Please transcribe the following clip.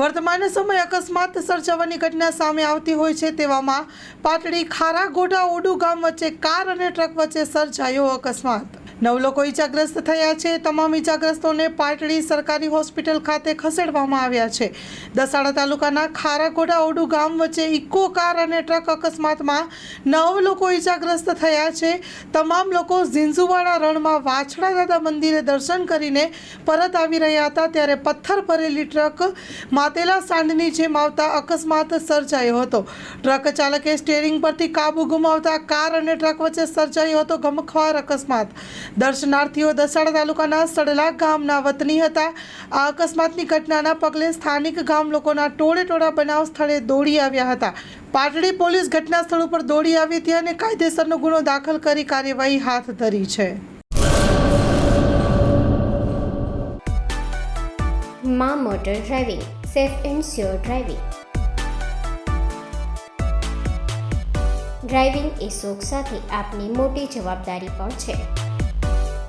વર્તમાન સમય અકસ્માત સર્જાવાની ઘટના સામે આવતી હોય છે તેવામાં પાટડી ખારા ગોઢા ઓડુ ગામ વચ્ચે કાર અને ટ્રક વચ્ચે સર્જાયો અકસ્માત. નવ લોકો ઈજાગ્રસ્ત થયા છે. તમામ ઈજાગ્રસ્તોને પાટડી સરકારી હોસ્પિટલ ખાતે ખસેડવામાં આવ્યા છે. દસાડા તાલુકાના ખારાગોડા ઓડુ ગામ વચ્ચે ઇકો કાર અને ટ્રક અકસ્માતમાં નવ લોકો ઈજાગ્રસ્ત થયા છે. તમામ લોકો ઝીંઝુવાડા રણમાં વાછડા દાદા મંદિરે દર્શન કરીને પરત આવી રહ્યા હતા ત્યારે પથ્થર ભરેલી ટ્રક માતેલા સાંડની જેમ આવતા અકસ્માત સર્જાયો હતો. ટ્રક ચાલકે સ્ટેરિંગ પરથી કાબુ ગુમાવતા કાર અને ટ્રક વચ્ચે સર્જાયો હતો ગમખ્વાર અકસ્માત. દર્શનાર્થીઓ દસાડા તાલુકાના સડલા ગામના વતની હતા. આ અકસ્માતની ઘટનાના પગલે સ્થાનિક ગામ લોકોના ટોળે ટોળા બનાવ સ્થળે દોડી આવ્યા હતા. પાટડી પોલીસ ઘટના સ્થળ ઉપર દોડી આવી હતી અને કાયદેસરનો ગુનો દાખલ કરી કાર્યવાહી હાથ ધરી છે. મા motor driving, safe and sure driving. Driving એ શોખ સાથે આપની મોટી જવાબદારી પણ છે.